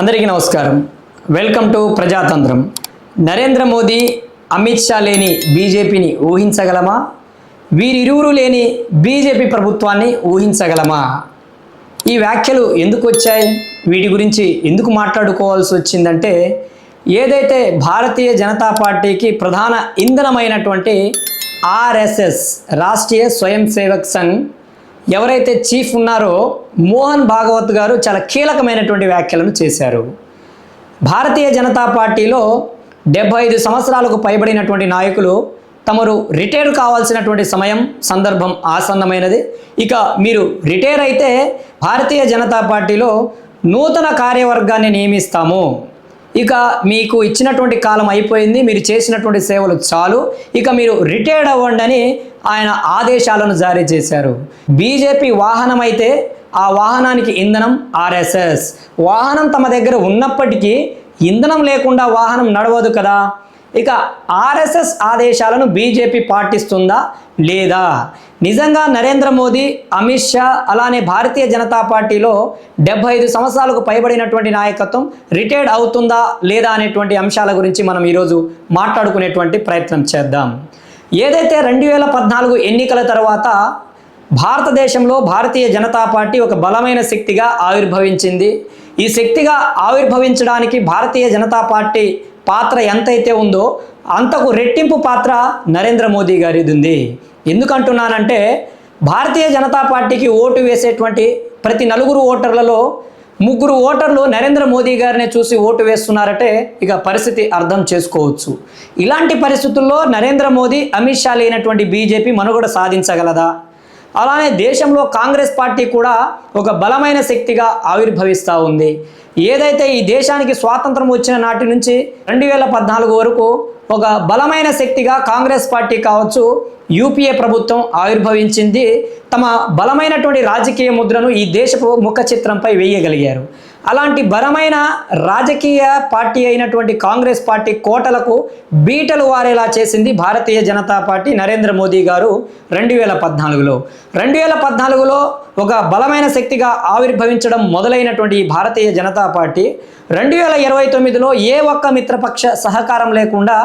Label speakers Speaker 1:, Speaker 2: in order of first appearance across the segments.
Speaker 1: అందరికీ నమస్కారం. Welcome to Prajatantram. Narendra Modi Amit Shah లేని బీజేపీని ఊహించగలమా? వీరిరువురు లేని బీజేపీ ప్రభుత్వాన్ని ఊహించగలమా? ఈ వ్యాఖ్యలు ఎందుకు వచ్చాయి? వీటి గురించి ఎందుకు మాట్లాడుకోవాల్సి వచ్చిందంటే ఏదైతే భారతీయ జనతా పార్టీకి ప్రధాన ఇంధనమైనటువంటి ఆర్ఎస్ఎస్ రాష్ట్రీయ స్వయం సేవక్ సంఘ్ ఎవరైతే చీఫ్ ఉన్నారో మోహన్ భాగవత్ గారు చాలా కీలకమైనటువంటి వ్యాఖ్యలను చేశారు. భారతీయ జనతా పార్టీలో డెబ్బై ఐదు సంవత్సరాలకు పైబడినటువంటి నాయకులు తమరు రిటైర్ కావాల్సినటువంటి సమయం సందర్భం ఆసన్నమైనది. ఇక మీరు రిటైర్ అయితే భారతీయ జనతా పార్టీలో నూతన కార్యవర్గాన్ని నియమిస్తాము. ఇక మీకు ఇచ్చినటువంటి కాలం అయిపోయింది మీరు చేసినటువంటి సేవలు చాలు. ఇక మీరు రిటైర్డ్ అవ్వండి అని ఆయన ఆదేశాలను జారీ చేశారు. బీజేపీ వాహనం అయితే ఆ వాహనానికి ఇంధనం ఆర్ఎస్ఎస్. వాహనం తమ దగ్గర ఉన్నప్పటికీ ఇంధనం లేకుండా వాహనం నడవదు కదా? ఇక ఆర్ఎస్ఎస్ ఆదేశాలను బీజేపీ పాటిస్తుందా లేదా? నిజంగా నరేంద్ర మోదీ అమిత్ షా అలానే భారతీయ జనతా పార్టీలో డెబ్బై ఐదు సంవత్సరాలకు పైబడినటువంటి నాయకత్వం రిటైర్డ్ అవుతుందా లేదా అనేటువంటి అంశాల గురించి మనం ఈరోజు మాట్లాడుకునేటువంటి ప్రయత్నం చేద్దాం. ఏదైతే రెండు వేల పద్నాలుగు ఎన్నికల తర్వాత భారతదేశంలో భారతీయ జనతా పార్టీ ఒక బలమైన శక్తిగా ఆవిర్భవించింది. ఈ శక్తిగా ఆవిర్భవించడానికి భారతీయ జనతా పార్టీ పాత్ర ఎంతైతే ఉందో అంతకు రెట్టింపు పాత్ర నరేంద్ర మోదీ గారిది ఉంది ఎందుకంటున్నానంటే భారతీయ జనతా పార్టీకి ఓటు వేసేటువంటి ప్రతి నలుగురు ఓటర్లలో ముగ్గురు ఓటర్లు నరేంద్ర మోదీ గారిని చూసి ఓటు వేస్తున్నారంటే ఇక పరిస్థితి అర్థం చేసుకోవచ్చు. ఇలాంటి పరిస్థితుల్లో నరేంద్ర మోదీ అమిత్ షా లేనటువంటి బీజేపీ మనుగడ సాధించగలదా? అలానే దేశంలో కాంగ్రెస్ పార్టీ కూడా ఒక బలమైన శక్తిగా ఆవిర్భవిస్తూ ఉంది. ఏదైతే ఈ దేశానికి స్వాతంత్రం వచ్చిన నాటి నుంచి రెండు వేల పద్నాలుగు వరకు ఒక బలమైన శక్తిగా కాంగ్రెస్ పార్టీ కావచ్చు యూపీఏ ప్రభుత్వం ఆవిర్భవించింది. తమ బలమైనటువంటి రాజకీయ ముద్రను ఈ దేశపు ముఖ చిత్రంపై వేయగలిగారు. అలాంటి బలమైన రాజకీయ పార్టీ అయినటువంటి కాంగ్రెస్ పార్టీ కోటలకు బీటలు వారేలా చేసింది భారతీయ జనతా పార్టీ నరేంద్ర మోదీ గారు రెండు వేల పద్నాలుగులో. రెండు వేల పద్నాలుగులో ఒక బలమైన శక్తిగా ఆవిర్భవించడం మొదలైనటువంటి ఈ భారతీయ జనతా పార్టీ రెండు వేల ఇరవై తొమ్మిదిలో ఏ ఒక్క మిత్రపక్ష సహకారం లేకుండా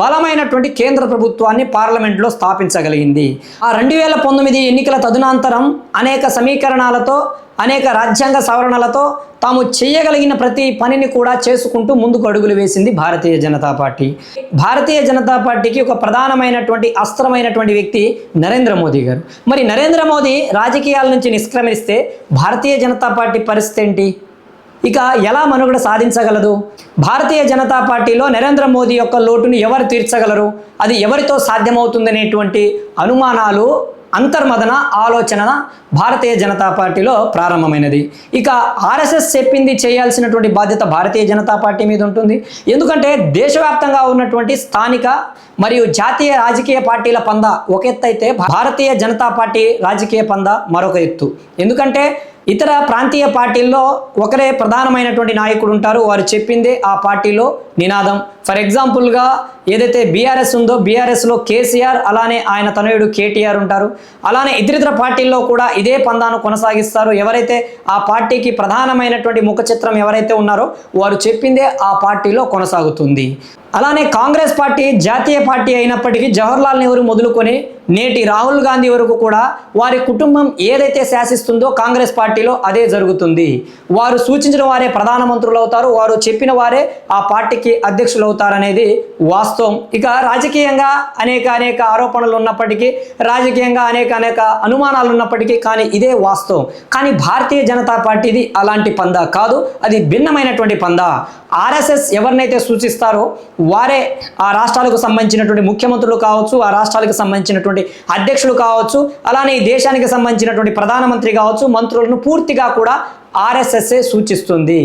Speaker 1: బలమైనటువంటి కేంద్ర ప్రభుత్వాన్ని పార్లమెంట్లో స్థాపించగలిగింది. ఆ రెండు వేల పంతొమ్మిది ఎన్నికల తదునంతరం అనేక సమీకరణాలతో అనేక రాజ్యాంగ సవరణలతో తాము చేయగలిగిన ప్రతి పనిని కూడా చేసుకుంటూ ముందుకు అడుగులు వేసింది భారతీయ జనతా పార్టీ. భారతీయ జనతా పార్టీకి ఒక ప్రధానమైనటువంటి అస్త్రమైనటువంటి వ్యక్తి నరేంద్ర మోదీ గారు. మరి నరేంద్ర మోదీ రాజకీయాల నుంచి నిష్క్రమిస్తే భారతీయ జనతా పార్టీ పరిస్థితి ఏంటి? ఇక ఎలా మనుగడ సాధించగలదు? భారతీయ జనతా పార్టీలో నరేంద్ర మోదీ యొక్క లోటును ఎవరు తీర్చగలరు? అది ఎవరితో సాధ్యమవుతుందనేటువంటి అనుమానాలు అంతర్మదన ఆలోచన భారతీయ జనతా పార్టీలో ప్రారంభమైనది. ఇక ఆర్ఎస్ఎస్ చెప్పింది చేయాల్సినటువంటి బాధ్యత భారతీయ జనతా పార్టీ మీద ఉంటుంది. ఎందుకంటే దేశవ్యాప్తంగా ఉన్నటువంటి స్థానిక మరియు జాతీయ రాజకీయ పార్టీల పంద ఒక ఎత్తు అయితే భారతీయ జనతా పార్టీ రాజకీయ పంద మరొక ఎత్తు. ఎందుకంటే ఇతర ప్రాంతీయ పార్టీల్లో ఒకరే ప్రధానమైనటువంటి నాయకుడు ఉంటారు. వారు చెప్పిందే ఆ పార్టీలో నినాదం. ఫర్ ఎగ్జాంపుల్గా ఏదైతే బీఆర్ఎస్ ఉందో బీఆర్ఎస్లో కేసీఆర్ అలానే ఆయన తనయుడు కేటీఆర్ ఉంటారు. అలానే ఇతరితర పార్టీల్లో కూడా ఇదే పందాను కొనసాగిస్తారు. ఎవరైతే ఆ పార్టీకి ప్రధానమైనటువంటి ముఖ చిత్రం ఎవరైతే ఉన్నారో వారు చెప్పిందే ఆ పార్టీలో కొనసాగుతుంది. అలానే కాంగ్రెస్ పార్టీ జాతీయ పార్టీ అయినప్పటికీ జవహర్లాల్ నెహ్రూ మొదలుకొని నేటి రాహుల్ గాంధీ వరకు కూడా వారి కుటుంబం ఏదైతే శాసిస్తుందో కాంగ్రెస్ పార్టీలో అదే జరుగుతుంది. వారు సూచించిన వారే ప్రధానమంత్రులు అవుతారు. వారు చెప్పిన వారే ఆ పార్టీకి అధ్యక్షులు అవుతారనేది వాస్తవం. ఇక రాజకీయంగా అనేక అనేక ఆరోపణలు ఉన్నప్పటికీ రాజకీయంగా అనేక అనేక అనుమానాలు ఉన్నప్పటికీ కానీ ఇదే వాస్తవం. కానీ భారతీయ జనతా పార్టీది అలాంటి పందా కాదు. అది భిన్నమైనటువంటి పందా. ఆర్ఎస్ఎస్ ఎవరినైతే సూచిస్తారో వారే ఆ రాష్ట్రాలకు సంబంధించినటువంటి ముఖ్యమంత్రులు కావచ్చు ఆ రాష్ట్రాలకు సంబంధించినటువంటి అధ్యక్షులు కావచ్చు అలానే ఈ దేశానికి సంబంధించినటువంటి ప్రధానమంత్రి కావచ్చు మంత్రులను పూర్తిగా కూడా ఆర్ఎస్ఎస్ఏ సూచిస్తుంది.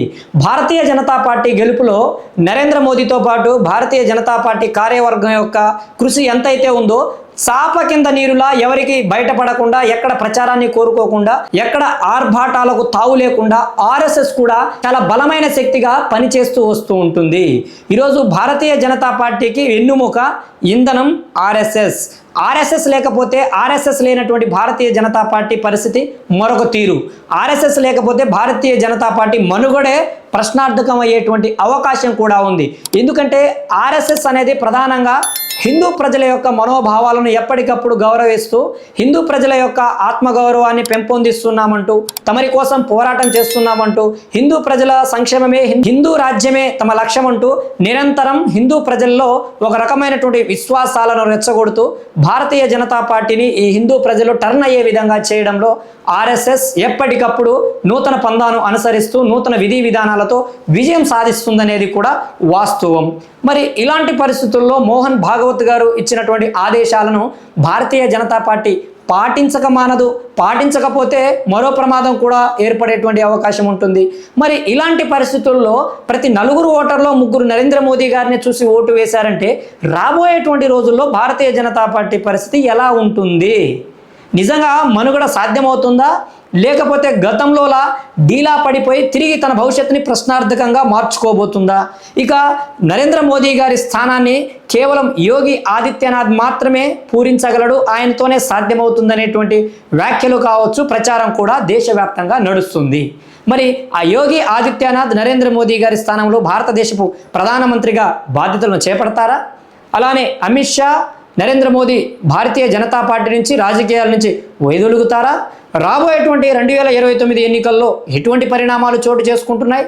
Speaker 1: భారతీయ జనతా పార్టీ గెలుపులో నరేంద్ర మోదీతో పాటు భారతీయ జనతా పార్టీ కార్యవర్గం యొక్క కృషి ఎంతైతే ఉందో సాప కింద నీరులా ఎవరికి బయటపడకుండా ఎక్కడ ప్రచారాన్ని కోరుకోకుండా ఎక్కడ ఆర్భాటాలకు తావు లేకుండా ఆర్ఎస్ఎస్ కూడా చాలా బలమైన శక్తిగా పనిచేస్తూ వస్తూ ఉంటుంది. ఈరోజు భారతీయ జనతా పార్టీకి వెన్నుముక ఇంధనం ఆర్ఎస్ఎస్. ఆర్ఎస్ఎస్ లేకపోతే ఆర్ఎస్ఎస్ లేనటువంటి భారతీయ జనతా పార్టీ పరిస్థితి మరొక తీరు. ఆర్ఎస్ఎస్ లేకపోతే భారతీయ జనతా పార్టీ మనుగడే ప్రశ్నార్థకం అయ్యేటువంటి అవకాశం కూడా ఉంది. ఎందుకంటే ఆర్ఎస్ఎస్ అనేది ప్రధానంగా హిందూ ప్రజల యొక్క మనోభావాలను ఎప్పటికప్పుడు గౌరవిస్తూ హిందూ ప్రజల యొక్క ఆత్మగౌరవాన్ని పెంపొందిస్తున్నామంటూ తమరి కోసం పోరాటం చేస్తున్నామంటూ హిందూ ప్రజల సంక్షేమమే హిందూ రాజ్యమే తమ లక్ష్యం అంటూ నిరంతరం హిందూ ప్రజల్లో ఒక రకమైనటువంటి విశ్వాసాలను రెచ్చగొడుతూ భారతీయ జనతా పార్టీని ఈ హిందూ ప్రజలు టర్న్ అయ్యే విధంగా చేయడంలో ఆర్ఎస్ఎస్ ఎప్పటికప్పుడు నూతన పందాను అనుసరిస్తూ నూతన విధి విధానాలతో విజయం సాధిస్తుందనేది కూడా వాస్తవం. మరి ఇలాంటి పరిస్థితుల్లో మోహన్ భాగవత్ గారు ఇచ్చినటువంటి ఆదేశాలను భారతీయ జనతా పార్టీ పాటించక మానదు పాటించకపోతే మరో ప్రమాదం కూడా ఏర్పడేటువంటి అవకాశం ఉంటుంది. మరి ఇలాంటి పరిస్థితుల్లో ప్రతి నలుగురు ఓటర్లో ముగ్గురు నరేంద్ర మోదీ గారిని చూసి ఓటు వేశారంటే రాబోయేటువంటి రోజుల్లో భారతీయ జనతా పార్టీ పరిస్థితి ఎలా ఉంటుంది? నిజంగా మనుగడ సాధ్యమవుతుందా? లేకపోతే గతంలోలా డీలా పడిపోయి తిరిగి తన భవిష్యత్తుని ప్రశ్నార్థకంగా మార్చుకోబోతుందా? ఇక నరేంద్ర మోదీ గారి స్థానాన్ని కేవలం యోగి ఆదిత్యనాథ్ మాత్రమే పూరించగలడు ఆయనతోనే సాధ్యమవుతుందనేటువంటి వ్యాఖ్యలు కావచ్చు ప్రచారం కూడా దేశవ్యాప్తంగా నడుస్తుంది. మరి ఆ యోగి ఆదిత్యనాథ్ నరేంద్ర మోదీ గారి స్థానంలో భారతదేశపు ప్రధానమంత్రిగా బాధ్యతలను చేపడతారా? అలానే అమిత్ షా నరేంద్ర మోదీ భారతీయ జనతా పార్టీ నుంచి రాజకీయాల నుంచి వైదొలుగుతారా? రాబోయేటువంటి రెండు వేల ఇరవై తొమ్మిది ఎన్నికల్లో ఎటువంటి పరిణామాలు చోటు చేసుకుంటున్నాయి?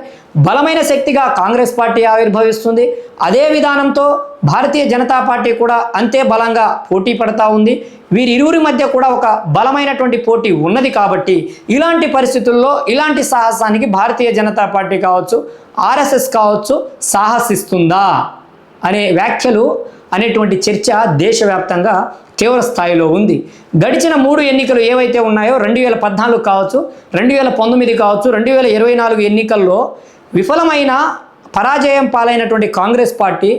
Speaker 1: బలమైన శక్తిగా కాంగ్రెస్ పార్టీ ఆవిర్భవిస్తుంది. అదే విధానంతో భారతీయ జనతా పార్టీ కూడా అంతే బలంగా పోటీ పడతా ఉంది. వీరిరువురి మధ్య కూడా ఒక బలమైనటువంటి పోటీ ఉన్నది కాబట్టి ఇలాంటి పరిస్థితుల్లో ఇలాంటి సాహసానికి భారతీయ జనతా పార్టీ కావచ్చు ఆర్ఎస్ఎస్ కావచ్చు సాహసిస్తుందా? అనే వ్యాఖ్యలు అనేటువంటి చర్చ దేశవ్యాప్తంగా తీవ్ర స్థాయిలో ఉంది. గడిచిన మూడు ఎన్నికలు ఏవైతే ఉన్నాయో రెండు వేల పద్నాలుగు కావచ్చు రెండు వేల పంతొమ్మిది కావచ్చు రెండు వేల ఇరవై నాలుగు ఎన్నికల్లో విఫలమైన పరాజయం పాలైనటువంటి కాంగ్రెస్ పార్టీ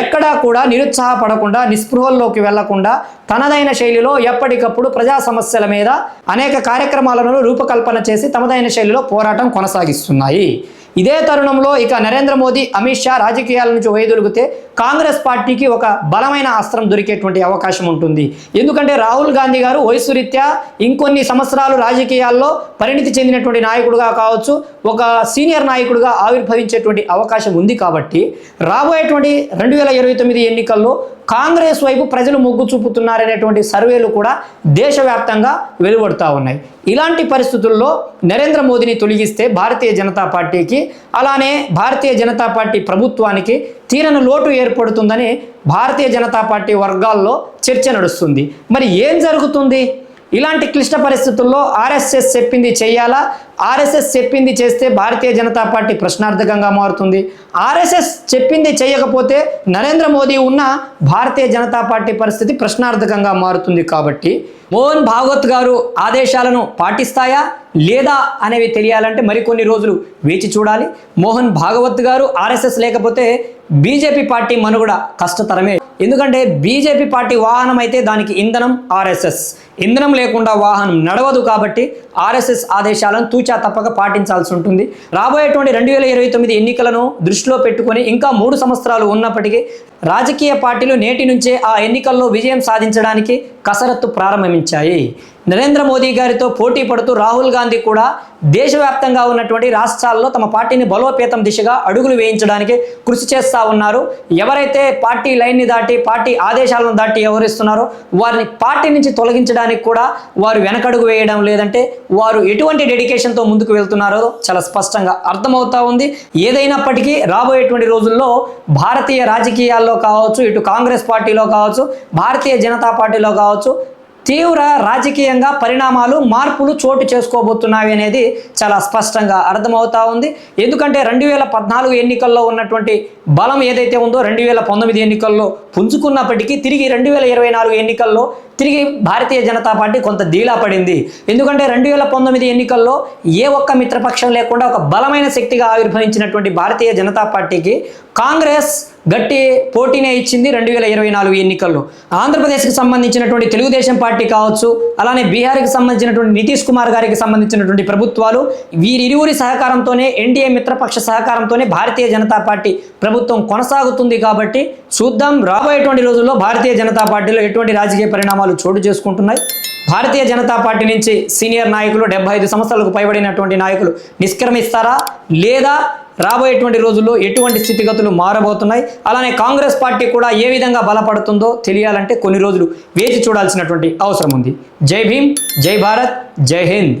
Speaker 1: ఎక్కడా కూడా నిరుత్సాహపడకుండా నిస్పృహల్లోకి వెళ్ళకుండా తనదైన శైలిలో ఎప్పటికప్పుడు ప్రజా సమస్యల మీద అనేక కార్యక్రమాలను రూపకల్పన చేసి తమదైన శైలిలో పోరాటం కొనసాగిస్తున్నాయి. ఇదే తరుణంలో ఇక నరేంద్ర మోదీ అమిత్ షా రాజకీయాల నుంచి వైదొలిగితే కాంగ్రెస్ పార్టీకి ఒక బలమైన అస్త్రం దొరికేటువంటి అవకాశం ఉంటుంది. ఎందుకంటే రాహుల్ గాంధీ గారు వయసు రీత్యా ఇంకొన్ని సంవత్సరాలు రాజకీయాల్లో పరిణితి చెందినటువంటి నాయకుడుగా కావచ్చు ఒక సీనియర్ నాయకుడుగా ఆవిర్భవించేటువంటి అవకాశం ఉంది కాబట్టి రాబోయేటువంటి రెండు వేల ఇరవై తొమ్మిది ఎన్నికల్లో కాంగ్రెస్ వైపు ప్రజలు మొగ్గు చూపుతున్నారనేటువంటి సర్వేలు కూడా దేశవ్యాప్తంగా వెలువడుతూ ఉన్నాయి. ఇలాంటి పరిస్థితుల్లో నరేంద్ర మోదీని తొలగిస్తే భారతీయ జనతా పార్టీకి అలానే భారతీయ జనతా పార్టీ ప్రభుత్వానికి తీరని లోటు ఏర్పడుతుందని భారతీయ జనతా పార్టీ వర్గాల్లో చర్చ నడుస్తుంది. మరి ఏం జరుగుతుంది? ఇలాంటి క్లిష్ట పరిస్థితుల్లో ఆర్ఎస్ఎస్ చెప్పింది చేయాలా? ఆర్ఎస్ఎస్ చెప్పింది చేస్తే భారతీయ జనతా పార్టీ ప్రశ్నార్థకంగా మారుతుంది. ఆర్ఎస్ఎస్ చెప్పింది చేయకపోతే నరేంద్ర మోదీ ఉన్న భారతీయ జనతా పార్టీ పరిస్థితి ప్రశ్నార్థకంగా మారుతుంది కాబట్టి. మోహన్ భాగవత్ గారు ఆదేశాలను పాటిస్తాయా? లేదా అనేవి తెలియాలంటే మరికొన్ని రోజులు వేచి చూడాలి. మోహన్ భాగవత్ గారు ఆర్ఎస్ఎస్ లేకపోతే బీజేపీ పార్టీ మనుగడ కష్టతరమే. ఎందుకంటే బీజేపీ పార్టీ వాహనం అయితే దానికి ఇంధనం ఆర్ఎస్ఎస్. ఇంధనం లేకుండా వాహనం నడవదు కాబట్టి ఆర్ఎస్ఎస్ ఆదేశాలను తూచా తప్పక పాటించాల్సి ఉంటుంది. రాబోయేటువంటి రెండు వేల ఇరవై తొమ్మిది ఎన్నికలను దృష్టిలో పెట్టుకొని ఇంకా మూడు సంవత్సరాలు ఉన్నప్పటికీ రాజకీయ పార్టీలు నేటి నుంచే ఆ ఎన్నికల్లో విజయం సాధించడానికి కసరత్తు ప్రారంభించాయి. నరేంద్ర మోదీ గారితో పోటీ పడుతూ రాహుల్ గాంధీ కూడా దేశవ్యాప్తంగా ఉన్నటువంటి రాష్ట్రాల్లో తమ పార్టీని బలోపేతం దిశగా అడుగులు వేయించడానికి కృషి చేస్తూ ఉన్నారు. ఎవరైతే పార్టీ లైన్ని దాటి పార్టీ ఆదేశాలను దాటి వ్యవహరిస్తున్నారో వారిని పార్టీ నుంచి తొలగించడానికి కూడా వారు వెనకడుగు వేయడం లేదంటే వారు ఎటువంటి డెడికేషన్తో ముందుకు వెళ్తున్నారో చాలా స్పష్టంగా అర్థమవుతా ఉంది. ఏదైనప్పటికీ రాబోయేటువంటి రోజుల్లో భారతీయ రాజకీయాల్లో కావచ్చు ఇటు కాంగ్రెస్ పార్టీలో కావచ్చు భారతీయ జనతా పార్టీలో కావచ్చు తీవ్ర రాజకీయంగా పరిణామాలు మార్పులు చోటు చేసుకోబోతున్నాయి అనేది చాలా స్పష్టంగా అర్థమవుతా ఉంది. ఎందుకంటే రెండు వేల పద్నాలుగు ఎన్నికల్లో ఉన్నటువంటి బలం ఏదైతే ఉందో రెండు వేల పంతొమ్మిది ఎన్నికల్లో పుంజుకున్నప్పటికీ తిరిగి రెండు వేల ఇరవై నాలుగు ఎన్నికల్లో తిరిగి భారతీయ జనతా పార్టీ కొంత డీలా పడింది. ఎందుకంటే రెండు వేల పంతొమ్మిది ఎన్నికల్లో ఏ ఒక్క మిత్రపక్షం లేకుండా ఒక బలమైన శక్తిగా ఆవిర్భవించినటువంటి భారతీయ జనతా పార్టీకి కాంగ్రెస్ గట్టి పోటీనే ఇచ్చింది రెండు వేల ఇరవై నాలుగు ఎన్నికల్లో. ఆంధ్రప్రదేశ్కి సంబంధించినటువంటి తెలుగుదేశం పార్టీ కావచ్చు అలానే బీహార్కి సంబంధించినటువంటి నితీష్ కుమార్ గారికి సంబంధించినటువంటి ప్రభుత్వాలు వీరిరువురి సహకారంతోనే ఎన్డీఏ మిత్రపక్ష సహకారంతోనే భారతీయ జనతా పార్టీ ప్రభుత్వం కొనసాగుతుంది కాబట్టి చూద్దాం. రాబోయేటువంటి రోజుల్లో భారతీయ జనతా పార్టీలో ఎటువంటి రాజకీయ పరిణామాలు చోటు చేసుకుంటున్నాయి. భారతీయ జనతా పార్టీ నుంచి సీనియర్ నాయకులు డెబ్బై ఐదు సంవత్సరాలకు పైబడినటువంటి నాయకులు నిష్క్రమిస్తారా? లేదా రాబోయేటువంటి రోజుల్లో ఎటువంటి స్థితిగతులు మారబోతున్నాయి? అలానే కాంగ్రెస్ పార్టీ కూడా ఏ విధంగా బలపడుతుందో తెలియాలంటే కొన్ని రోజులు వేచి చూడాల్సినటువంటి అవసరం ఉంది. జై భీమ్ జై భారత్ జై హింద్.